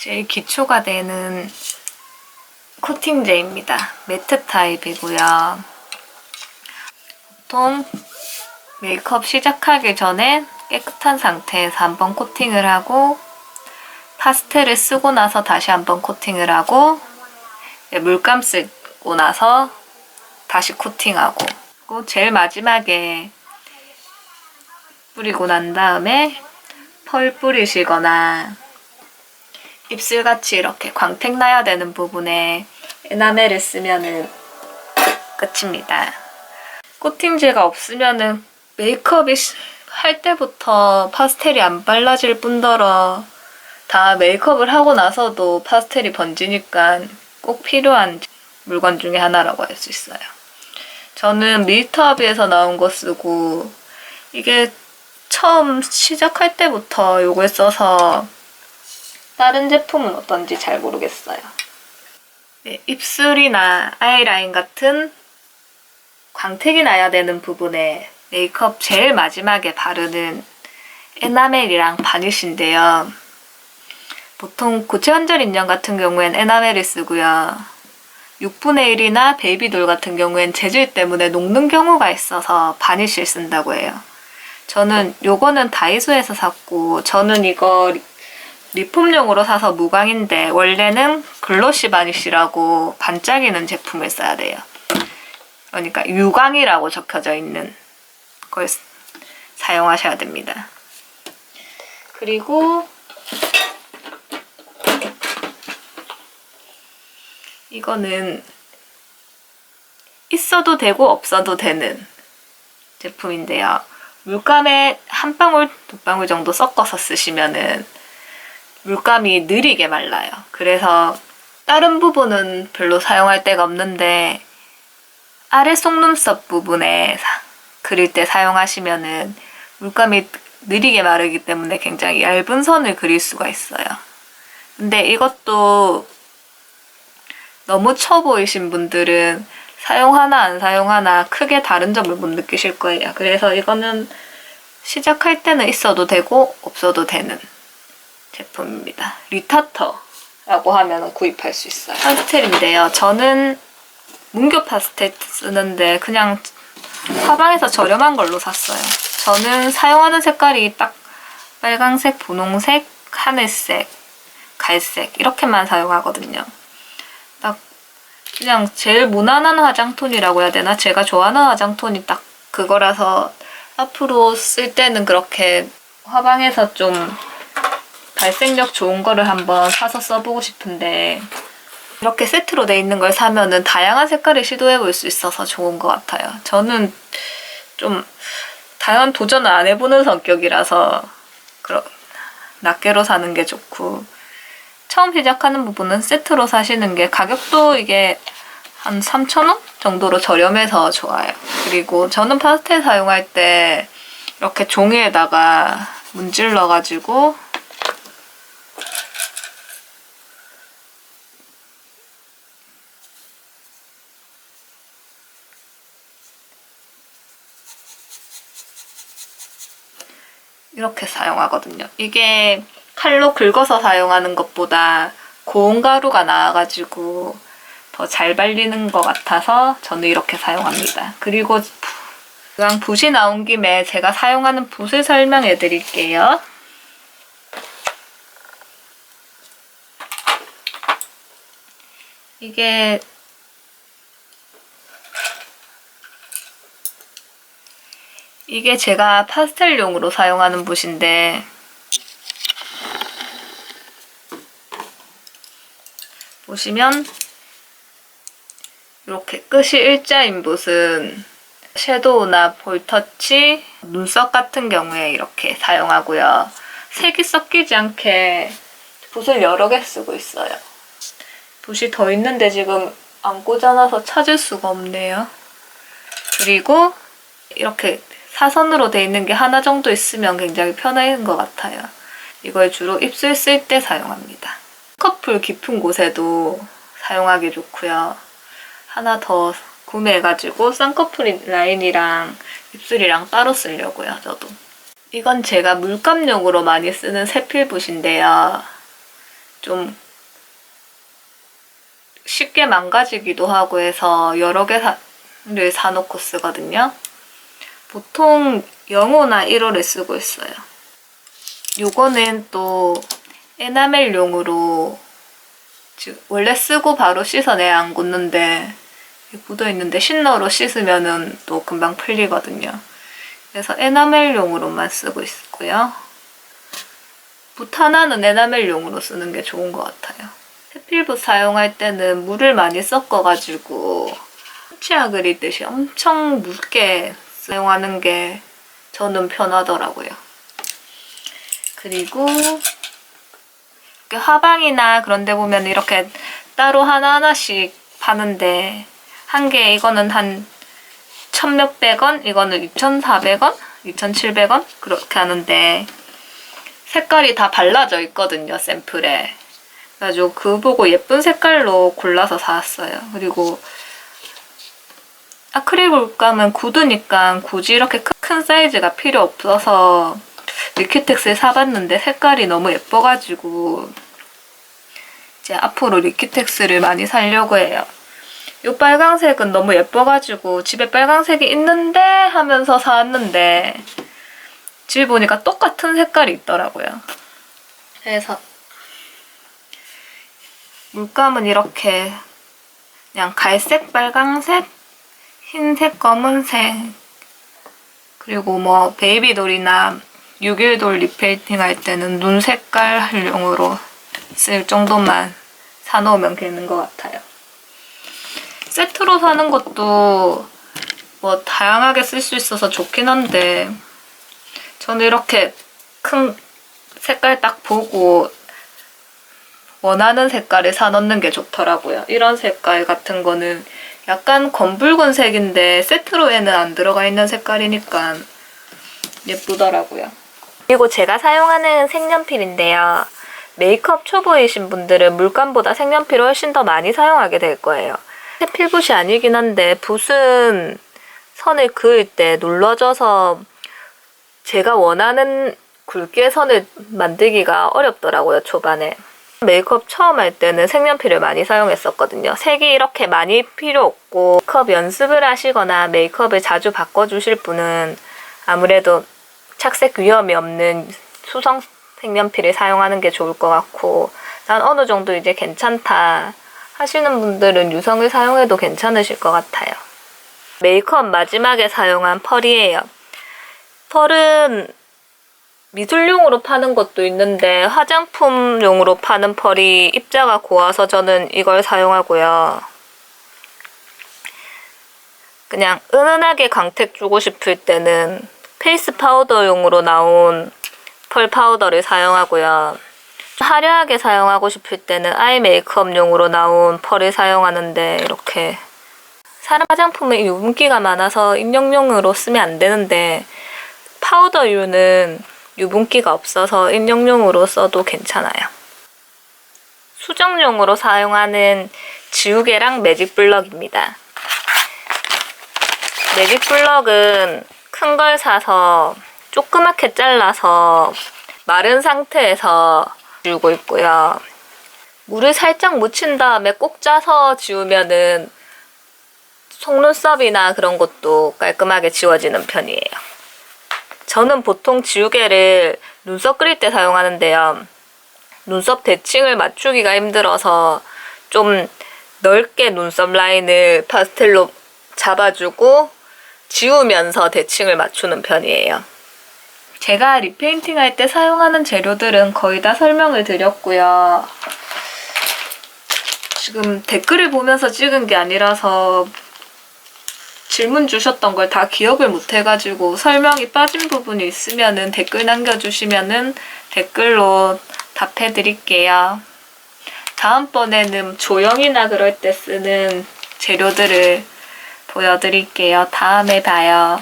제일 기초가 되는 코팅제입니다. 매트 타입이고요. 보통 메이크업 시작하기 전에 깨끗한 상태에서 한번 코팅을 하고 파스텔을 쓰고 나서 다시 한번 코팅을 하고 물감 쓰고 나서 다시 코팅하고 그리고 제일 마지막에 뿌리고 난 다음에 펄 뿌리시거나 입술같이 이렇게 광택 나야 되는 부분에 에나멜을 쓰면은 끝입니다. 코팅제가 없으면은 메이크업이 시- 할 때부터 파스텔이 안 발라질 뿐더러 다 메이크업을 하고 나서도 파스텔이 번지니까 꼭 필요한 물건 중에 하나라고 할 수 있어요. 저는 밀터비에서 나온 거 쓰고 이게 처음 시작할 때부터 이걸 써서 다른 제품은 어떤지 잘 모르겠어요. 네, 입술이나 아이라인 같은 광택이 나야 되는 부분에 메이크업 제일 마지막에 바르는 에나멜이랑 바니쉬인데요. 보통 고체 환절 인형 같은 경우엔 에나멜을 쓰고요. 6분의 1이나 베이비돌 같은 경우엔 재질 때문에 녹는 경우가 있어서 바니쉬를 쓴다고 해요. 저는 요거는 다이소에서 샀고 저는 이거 리- 리폼용으로 사서 무광인데 원래는 글로시 바니쉬라고 반짝이는 제품을 써야 돼요. 그러니까 유광이라고 적혀져 있는 걸 쓰- 사용하셔야 됩니다. 그리고 이거는 있어도 되고 없어도 되는 제품인데요. 물감에 한 방울, 두 방울 정도 섞어서 쓰시면은 물감이 느리게 말라요. 그래서 다른 부분은 별로 사용할 데가 없는데 아래 속눈썹 부분에 사- 그릴 때 사용하시면은 물감이 느리게 마르기 때문에 굉장히 얇은 선을 그릴 수가 있어요. 근데 이것도 너무 쳐 보이신 분들은 사용하나 안 사용하나 크게 다른 점을 못 느끼실 거예요. 그래서 이거는 시작할 때는 있어도 되고 없어도 되는 제품입니다. 리타터라고 하면 구입할 수 있어요. 파스텔인데요. 저는 문교 파스텔 쓰는데 그냥 화방에서 저렴한 걸로 샀어요. 저는 사용하는 색깔이 딱 빨강색, 분홍색, 하늘색, 갈색 이렇게만 사용하거든요. 딱 그냥 제일 무난한 화장톤이라고 해야 되나? 제가 좋아하는 화장톤이 딱 그거라서 앞으로 쓸 때는 그렇게 화방에서 좀 발색력 좋은 거를 한번 사서 써보고 싶은데 이렇게 세트로 돼 있는 걸 사면은 다양한 색깔을 시도해 볼 수 있어서 좋은 것 같아요. 저는 좀 다양한 도전을 안 해보는 성격이라서 그런 낱개로 사는 게 좋고 처음 시작하는 부분은 세트로 사시는 게 가격도 이게 한 3,000원 정도로 저렴해서 좋아요. 그리고 저는 파스텔 사용할 때 이렇게 종이에다가 문질러가지고 이렇게 사용하거든요. 이게 칼로 긁어서 사용하는 것보다 고운 가루가 나와가지고 더 잘 발리는 것 같아서 저는 이렇게 사용합니다. 그리고 그냥 붓이 나온 김에 제가 사용하는 붓을 설명해 드릴게요. 이게 이게 제가 파스텔용으로 사용하는 붓인데 보시면 이렇게 끝이 일자인 붓은 섀도우나 볼터치, 눈썹 같은 경우에 이렇게 사용하고요. 색이 섞이지 않게 붓을 여러 개 쓰고 있어요. 붓이 더 있는데 지금 안 꽂아놔서 찾을 수가 없네요. 그리고 이렇게 사선으로 돼 있는 게 하나 정도 있으면 굉장히 편한 것 같아요. 이걸 주로 입술 쓸 때 사용합니다. 커플 깊은 곳에도 사용하기 좋고요. 하나 더 구매해가지고 쌍꺼풀 라인이랑 입술이랑 따로 쓰려고요, 저도. 이건 제가 물감용으로 많이 쓰는 세필붓인데요. 좀 쉽게 망가지기도 하고 해서 여러 개를 사놓고 쓰거든요. 보통 영호나 1호를 쓰고 있어요. 요거는 또 에나멜용으로 원래 쓰고 바로 씻어내야 안 굳는데 묻어 있는데 신너로 씻으면은 또 금방 풀리거든요. 그래서 에나멜용으로만 쓰고 있고요. 붓 하나는 에나멜용으로 쓰는 게 좋은 것 같아요. 세필붓 사용할 때는 물을 많이 섞어가지고 치아 그리듯이 엄청 묽게 사용하는 게 저는 편하더라고요. 그리고 화방이나 그런 데 보면 이렇게 따로 하나하나씩 파는데 한 개 이거는 한 천몇백 원, 이거는 2,400 원, 2,700 원 그렇게 하는데 색깔이 다 발라져 있거든요, 샘플에. 그래가지고 그 보고 예쁜 색깔로 골라서 사왔어요. 그리고 아크릴 물감은 굳으니까 굳이 이렇게 큰- 큰 사이즈가 필요 없어서 리퀴텍스를 사봤는데 색깔이 너무 예뻐가지고 이제 앞으로 리퀴텍스를 많이 사려고 해요. 이 빨강색은 너무 예뻐가지고 집에 빨강색이 있는데 하면서 사왔는데 집에 보니까 똑같은 색깔이 있더라고요. 그래서 물감은 이렇게 그냥 갈색, 빨강색, 흰색, 검은색 그리고 뭐 베이비돌이나 6일돌 리페이팅 할 때는 눈 색깔 활용으로 쓸 정도만 사놓으면 되는 것 같아요. 세트로 사는 것도 뭐 다양하게 쓸 수 있어서 좋긴 한데 저는 이렇게 큰 색깔 딱 보고 원하는 색깔을 사놓는 게 좋더라고요. 이런 색깔 같은 거는 약간 검붉은 색인데 세트로에는 안 들어가 있는 색깔이니까 예쁘더라고요. 그리고 제가 사용하는 색연필인데요. 메이크업 초보이신 분들은 물감보다 색연필을 훨씬 더 많이 사용하게 될 거예요. 필붓이 아니긴 한데 붓은 선을 그을 때 눌러져서 제가 원하는 굵기의 선을 만들기가 어렵더라고요, 초반에. 메이크업 처음 할 때는 색연필을 많이 사용했었거든요. 색이 이렇게 많이 필요 없고 메이크업 연습을 하시거나 메이크업을 자주 바꿔주실 분은 아무래도 착색 위험이 없는 수성 색연필을 사용하는 게 좋을 것 같고 난 어느 정도 이제 괜찮다 하시는 분들은 유성을 사용해도 괜찮으실 것 같아요. 메이크업 마지막에 사용한 펄이에요. 펄은 미술용으로 파는 것도 있는데 화장품용으로 파는 펄이 입자가 고와서 저는 이걸 사용하고요. 그냥 은은하게 광택 주고 싶을 때는 페이스 파우더용으로 나온 펄 파우더를 사용하고요. 화려하게 사용하고 싶을 때는 아이 메이크업용으로 나온 펄을 사용하는데 이렇게 사람 화장품은 유분기가 많아서 인형용으로 쓰면 안 되는데 파우더유는 유분기가 없어서 인형용으로 써도 괜찮아요. 수정용으로 사용하는 지우개랑 매직 블럭입니다. 매직 블럭은 큰 걸 사서 조그맣게 잘라서 마른 상태에서 지우고 있고요. 물을 살짝 묻힌 다음에 꼭 짜서 지우면은 속눈썹이나 그런 것도 깔끔하게 지워지는 편이에요. 저는 보통 지우개를 눈썹 그릴 때 사용하는데요. 눈썹 대칭을 맞추기가 힘들어서 좀 넓게 눈썹 라인을 파스텔로 잡아주고 지우면서 대칭을 맞추는 편이에요. 제가 리페인팅 할 때 사용하는 재료들은 거의 다 설명을 드렸고요. 지금 댓글을 보면서 찍은 게 아니라서 질문 주셨던 걸 다 기억을 못 해가지고 설명이 빠진 부분이 있으면은 댓글 남겨주시면은 댓글로 답해 드릴게요. 다음번에는 조형이나 그럴 때 쓰는 재료들을 보여드릴게요. 다음에 봐요.